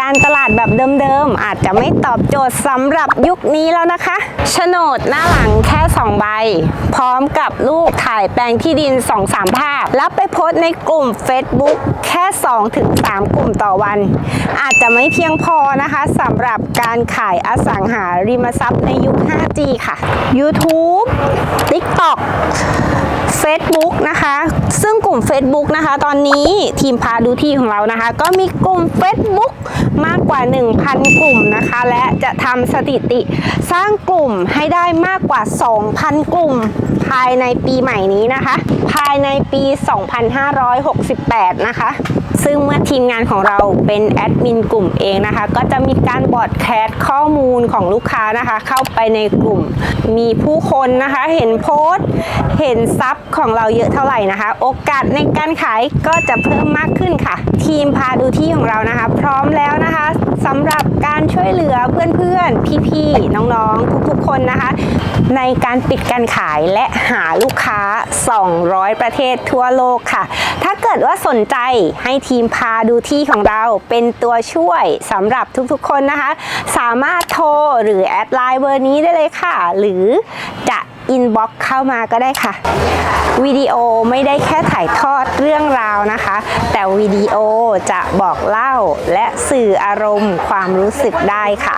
การตลาดแบบเดิมๆ อาจจะไม่ตอบโจทย์สำหรับยุคนี้แล้วนะคะโฉนดหน้าหลังแค่ 2 ใบ พร้อมกับรูปถ่ายแปลงที่ดิน 2-3 ภาพแล้วไปโพสต์ในกลุ่ม Facebook แค่ 2-3 กลุ่มต่อวัน อาจจะไม่เพียงพอนะคะสำหรับการขายอสังหาริมทรัพย์ในยุค 5G ค่ะ YouTube TikTok Facebook นะคะ ซึ่งกลุ่ม Facebook นะคะ ตอนนี้ทีมพาดูที่ของเรานะคะ ก็มีกลุ่ม Facebook มากก ว่า 1,000 กลุ่มนะคะ และจะทำสถิติสร้างกลุ่มให้ได้มากกว่า 2,000 กลุ่ม ภายในปีใหม่นี้นะคะ ภายในปี 2568 นะคะซึ่งเมื่อทีมงานของเราเป็นแอดมินกลุ่มเองนะคะ ก็จะมีการบอดแคสข้อมูลของลูกค้านะคะ เข้าไปในกลุ่ม มีผู้คนนะคะ เห็นโพสต์เห็นซับของเราเยอะเท่าไหร่นะคะ โอกาสในการขายก็จะเพิ่มมากขึ้นค่ะ ทีมพาดูที่ของเรานะคะ พร้อมแล้วนะคะ สำหรับการช่วยเหลือเพื่อนๆ พี่ๆ น้องๆ ทุกๆ คนนะคะ ในการปิดการขายและหาลูกค้า 200 ประเทศทั่วโลกค่ะ ถ้าเกิดว่าสนใจให้ทีมพาดูที่ของเราเป็นตัวช่วยสำหรับทุกๆ คนนะคะ สามารถโทรหรือแอดไลน์เบอร์นี้ได้เลยค่ะ หรือ อินบ็อกเข้ามาก็ได้ค่ะ วิดีโอไม่ได้แค่ถ่ายทอดเรื่องราวนะคะ แต่วิดีโอจะบอกเล่าและสื่ออารมณ์ความรู้สึกได้ค่ะ